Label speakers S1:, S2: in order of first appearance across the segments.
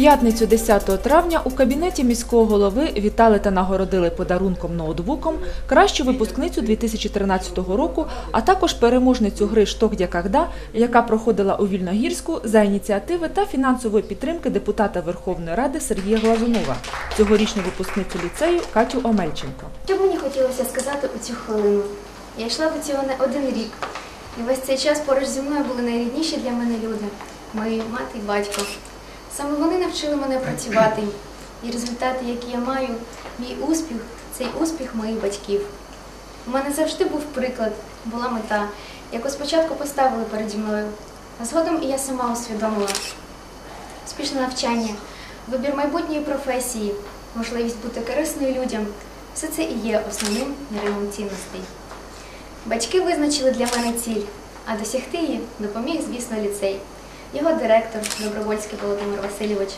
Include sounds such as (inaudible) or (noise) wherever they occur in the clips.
S1: п'ятницю 10 травня у кабінеті міського голови вітали та нагородили подарунком ноутбуком кращу випускницю 2013 року, а також переможницю гри «Что, где, когда», яка проходила у Вільногірську за ініціативи та фінансової підтримки депутата Верховної Ради Сергія Глазунова, цьогорічну випускницю ліцею Катю Омельченко.
S2: Що мені хотілося сказати у цю хвилину? Я йшла до цього не один рік, і весь цей час поруч зі мною були найрідніші для мене люди мої мати і батько. Саме вони навчили мене працювати, і результати, які я маю, мій успіх цей успіх моїх батьків. У мене завжди був приклад, була мета, яку спочатку поставили переді мною, а згодом і я сама усвідомила. Успішне навчання, вибір майбутньої професії, можливість бути корисною людям все це і є основним мірилом цінностей. Батьки визначили для мене ціль, а досягти її допоміг, звісно, ліцей. Його директор Добровольський Володимир Васильович,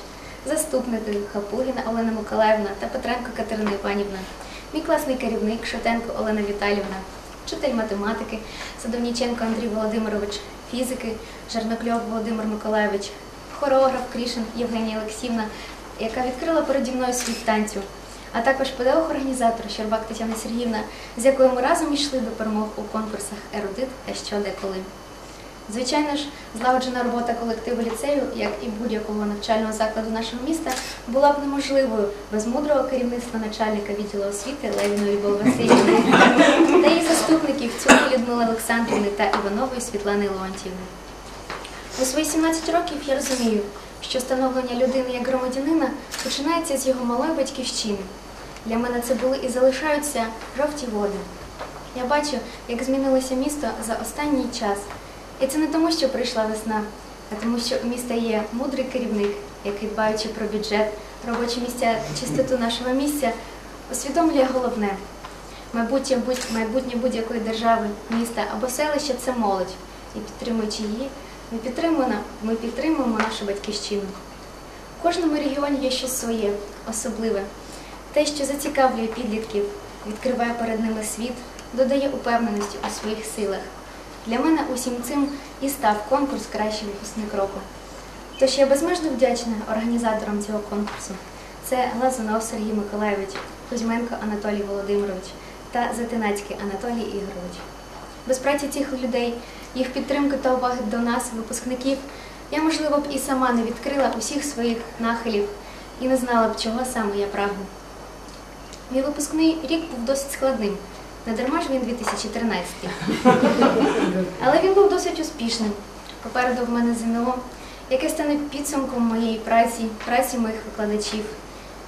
S2: заступники Хапугіна Олена Миколаївна та Петренко Катерина Іванівна, мій класний керівник Шотенко Олена Віталівна, вчитель математики Садовніченко Андрій Володимирович, фізики Жернокльов Володимир Миколаївич, хореограф Крішин Євгенія Олексіївна, яка відкрила переді мною світ танцю, а також педагог-організатор Щербак Тетяна Сергіївна, з якою ми разом йшли до перемог у конкурсах Ерудит та що де коли. Звичайно ж, злагоджена робота колективу ліцею, як і будь-якого навчального закладу нашого міста, була б неможливою без мудрого керівництва начальника відділу освіти Левіної Васильівни та її заступників Цюрки Людмили Олександрівни та Іванової Світлани Леонтівни. У свої 17 років я розумію, що становлення людини як громадянина починається з його малої батьківщини. Для мене це були і залишаються жовті води. Я бачу, як змінилося місто за останній час. І це не тому, що прийшла весна, а тому, що у міста є мудрий керівник, який, дбаючи про бюджет, робочі місця, чистоту нашого місця, усвідомлює головне. Майбутнє майбутнє будь-якої держави, міста або селища це молодь. І підтримуючи її, ми підтримуємо, ми підтримуємо нашу батьківщину. В кожному регіоні є щось своє, особливе. Те, що зацікавлює підлітків, відкриває перед ними світ, додає упевненості у своїх силах. Для мене усім цим і став конкурс Кращий випускник року. Тож я безмежно вдячна організаторам цього конкурсу. Це Глазунов Сергій Миколайович, Кузьменко Анатолій Володимирович та Затинацький Анатолій Ігорович. Без праці цих людей, їх підтримки та уваги до нас, випускників, я, можливо, б і сама не відкрила усіх своїх нахилів і не знала б, чого саме я прагну. Мій випускний рік був досить складним. Не дарма ж він 2013. Але він був досить успішним. Попереду в мене ЗНО, яке стане підсумком моєї праці, праці моїх викладачів.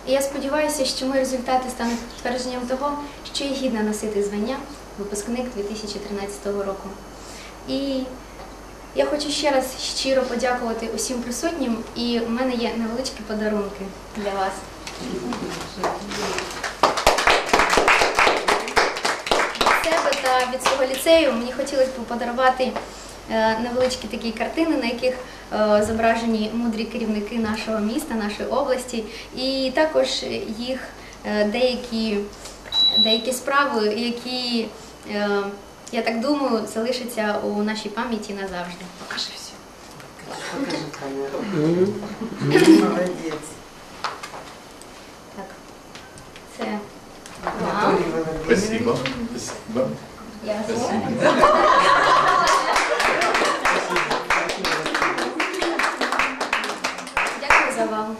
S2: І я сподіваюся, що мої результати стануть підтвердженням того, що я гідна носити звання випускник 2013 року. І я хочу ще раз щиро подякувати усім присутнім, і в мене є невеличкі подарунки для вас. Себе та від свого ліцею мені хотілося б подарувати е, невеличкі такі картини, на яких е, зображені мудрі керівники нашого міста, нашої області, і також їх е, деякі, деякі справи, які, я так думаю, залишаться у нашій пам'яті назавжди.
S3: Покажи все. Покажи камеру. Молодець.
S2: Так, це вам.
S3: Володимирович.
S4: Спасибо. Спасибо.
S2: Дякую за увагу.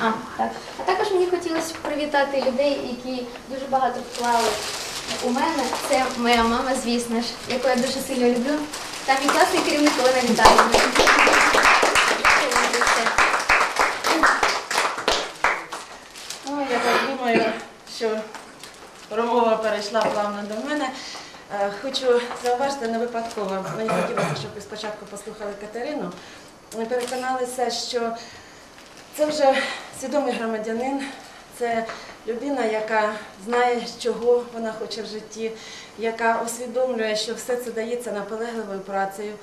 S2: А, так. а також мені хотілося б привітати людей, які дуже багато вклали у мене. Це моя мама, звісно ж, яку я дуже сильно люблю. Та мій класний керівник Олена Віталіївна. Дякую вам за все.
S5: Ну, я так думаю, що промова перейшла плавно до мене. Е, Хочу зауважити не випадково. Мені хотілося, щоб ви спочатку послухали Катерину. Ми переконалися, що це вже свідомий громадянин, це людина, яка знає, чого вона хоче в житті, яка усвідомлює, що все це дається наполегливою працею,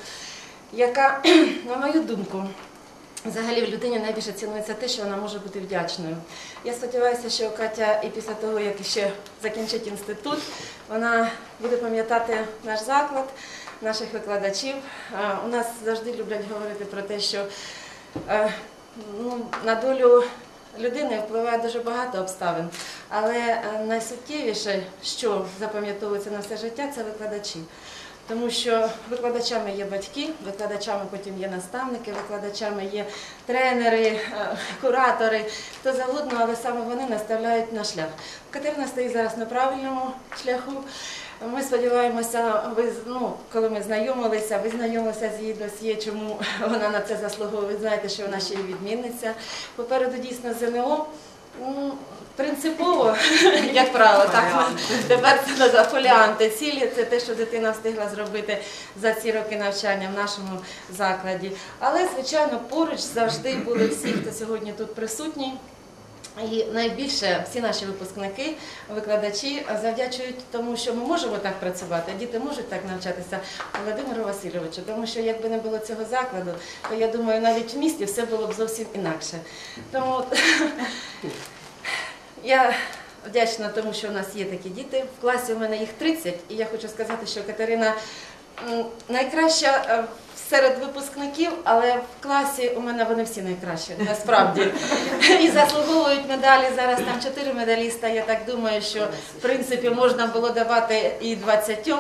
S5: яка, (clears throat) на мою думку, Взагалі в людині найбільше цінується те, що вона може бути вдячною. Я сподіваюся, що Катя і після того, як ще закінчить інститут, вона буде пам'ятати наш заклад, наших викладачів. У нас завжди люблять говорити про те, що е, ну, на долю людини впливає дуже багато обставин. Але е, найсуттєвіше, що запам'ятовується на все життя, це викладачі. Тому що викладачами є батьки, викладачами потім є наставники, викладачами є тренери, е, куратори, хто завгодно, але саме вони наставляють на шлях. Катерина стоїть зараз на правильному шляху. Ми сподіваємося, ви ну, коли ми знайомилися, ви знайомилися з її досьє, чому вона на це заслуговує. Ви знаєте, що вона ще й відмінниця. Попереду дійсно ЗНО. Принципово, (laughs) як правило, так тепер це називають фоліанти. Цілі це те, що дитина встигла зробити за ці роки навчання в нашому закладі. Але, звичайно, поруч завжди були всі, хто сьогодні тут присутній. І найбільше всі наші випускники, викладачі завдячують тому, що ми можемо так працювати, діти можуть так навчатися Володимиру Васильовичу, тому що якби не було цього закладу, то я думаю, навіть в місті все було б зовсім інакше. Тому (laughs) я вдячна тому, що у нас є такі діти. В класі у мене їх 30, і я хочу сказати, що Катерина найкраща е, серед випускників, але в класі у мене вони всі найкращі, насправді. І заслуговують медалі. Зараз там чотири медаліста. Я так думаю, що в принципі можна було давати і 20,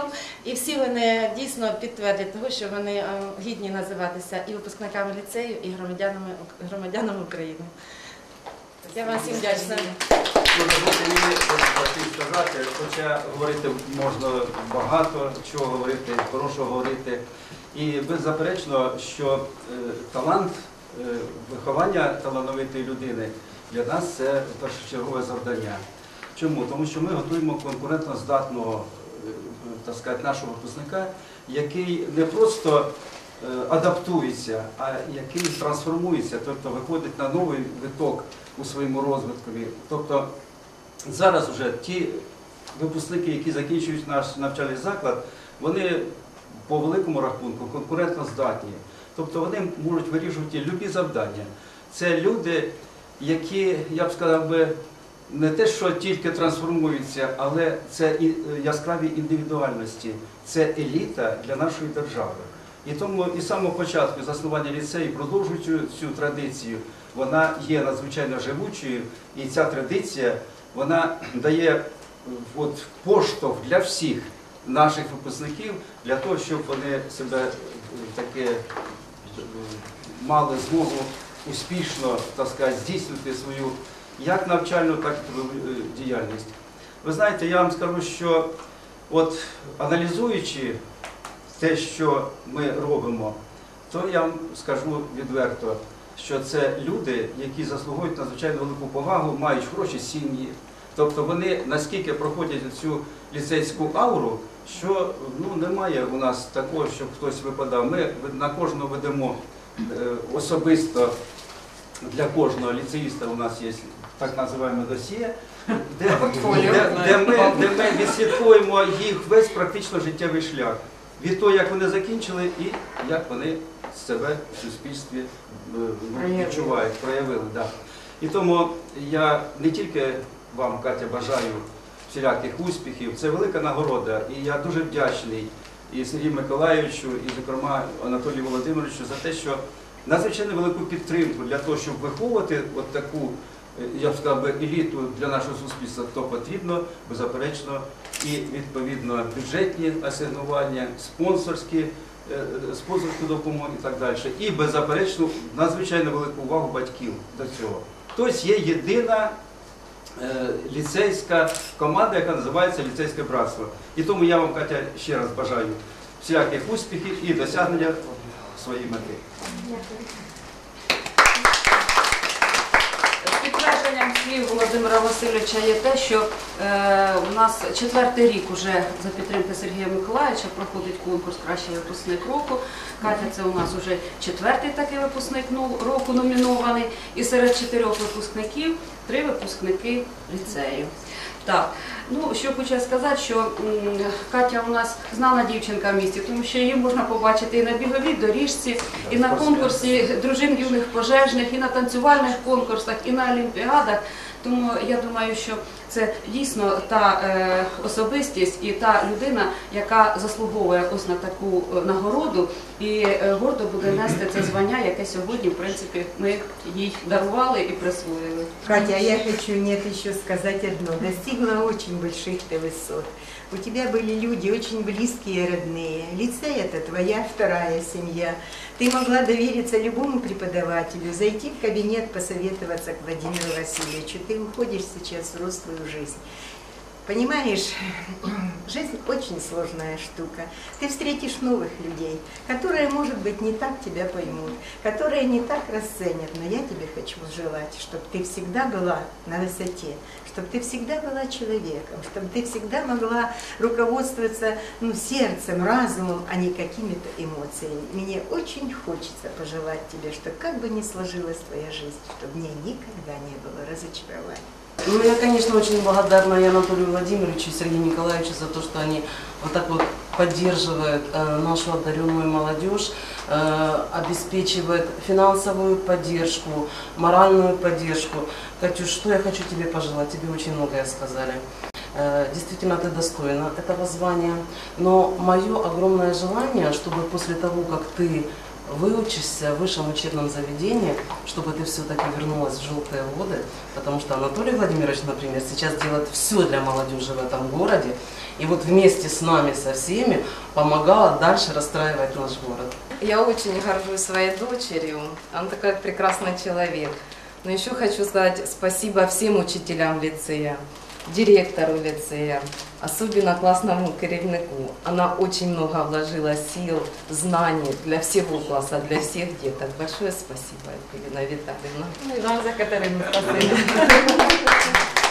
S5: і всі вони дійсно підтвердять того, що вони е, гідні називатися і випускниками ліцею, і громадянами, громадянами України. Я вам всім вдячна.
S4: Мені сказати, хоча говорити можна багато чого говорити, хорошого говорити. І беззаперечно, що е, талант, е, виховання талановитої людини для нас це першочергове завдання. Чому? Тому що ми готуємо конкурентно здатного е, так сказати, нашого випускника, який не просто адаптується, а який трансформується, тобто виходить на новий виток у своєму розвиткові. Тобто зараз вже ті випускники, які закінчують наш навчальний заклад, вони по великому рахунку конкурентно здатні. Тобто вони можуть вирішувати любі завдання. Це люди, які, я б сказав би, не те, що тільки трансформуються, але це яскраві індивідуальності, це еліта для нашої держави. І тому і з самого початку заснування ліцею продовжують цю, традицію. Вона є надзвичайно живучою, і ця традиція вона дає от, поштовх для всіх наших випускників для того, щоб вони себе таке мали змогу успішно так сказати, здійснити свою як навчальну, так і е, діяльність. Ви знаєте, я вам скажу, що от аналізуючи те, що ми робимо, то я вам скажу відверто, що це люди, які заслуговують надзвичайно велику повагу, мають хороші сім'ї. Тобто вони наскільки проходять цю ліцейську ауру, що ну, немає у нас такого, щоб хтось випадав. Ми на кожного ведемо е, особисто для кожного ліцеїста у нас є так називаємо досьє, де, де, де, ми, де ми відслідковуємо їх весь практично життєвий шлях. Від того, як вони закінчили і як вони себе в суспільстві е, ну, відчувають, проявили. Да. І тому я не тільки вам, Катя, бажаю всіляких успіхів, це велика нагорода. І я дуже вдячний і Сергію Миколаївичу, і, зокрема, Анатолію Володимировичу за те, що надзвичайно велику підтримку для того, щоб виховувати от таку, я б сказав би, еліту для нашого суспільства, то потрібно, беззаперечно, і відповідно бюджетні асигнування, спонсорські, е, е, спонсорську допомогу і так далі. І беззаперечно надзвичайно велику увагу батьків до цього. Тобто є єдина е, ліцейська команда, яка називається ліцейське братство. І тому я вам, Катя, ще раз бажаю всіляких успіхів і досягнення своєї мети.
S6: Підтвердженням слів Володимира Васильовича є те, що е, у нас четвертий рік уже за підтримки Сергія Миколаївича проходить конкурс Кращий випускник року. Катя це у нас вже четвертий такий випускник ну, року номінований. І серед чотирьох випускників три випускники ліцею. Так, ну що хочу сказати, що Катя у нас знана дівчинка в місті, тому що її можна побачити і на біговій доріжці, і на конкурсі дружин юних пожежних, і на танцювальних конкурсах, і на олімпіадах. Тому я думаю, що це дійсно та е, особистість і та людина, яка заслуговує ось на таку е, нагороду, і е, гордо буде нести це звання, яке сьогодні, в принципі, ми їй дарували і присвоїли.
S3: Катя, а я хочу нет еще сказать одно. Достигла очень больших ты высот. У тебя были люди очень близкие и родные. Лицей это твоя вторая семья. Ты могла довериться любому преподавателю, зайти в кабинет, посоветоваться к Владимиру Васильевичу. Ты уходишь сейчас в взрослую жизнь. Понимаешь, (clears throat) жизнь очень сложная штука. Ты встретишь новых людей, которые, может быть, не так тебя поймут, которые не так расценят. Но я тебе хочу желать, чтобы ты всегда была на высоте, чтобы ты всегда была человеком, чтобы ты всегда могла руководствоваться ну, сердцем, разумом, а не какими-то эмоциями. Мне очень хочется пожелать тебе, что как бы ни сложилась твоя жизнь, чтобы в ней никогда не было разочарования.
S7: Ну, я, конечно, очень благодарна и Анатолию Владимировичу, и Сергею Николаевичу за то, что они вот так вот поддерживают э, нашу одаренную молодежь, э, обеспечивают финансовую поддержку, моральную поддержку. Катюш, что я хочу тебе пожелать? Тебе очень многое сказали. Э, Действительно, ты достойна этого звания. Но мое огромное желание, чтобы после того, как ты выучишься в высшем учебном заведении, чтобы ты все-таки вернулась в желтые воды, потому что Анатолий Владимирович, например, сейчас делает все для молодежи в этом городе, и вот вместе с нами, со всеми, помогала дальше расстраивать наш город.
S8: Я очень горжусь своей дочерью. Она такой прекрасный человек. Но еще хочу сказать спасибо всем учителям лицея, директору лицея, особенно классному керівнику. Она очень много вложила сил, знаний для всего класса, для всех деток. Большое спасибо, Екатерина Витальевна.
S3: Ну и вам за Катерину спасибо. (laughs)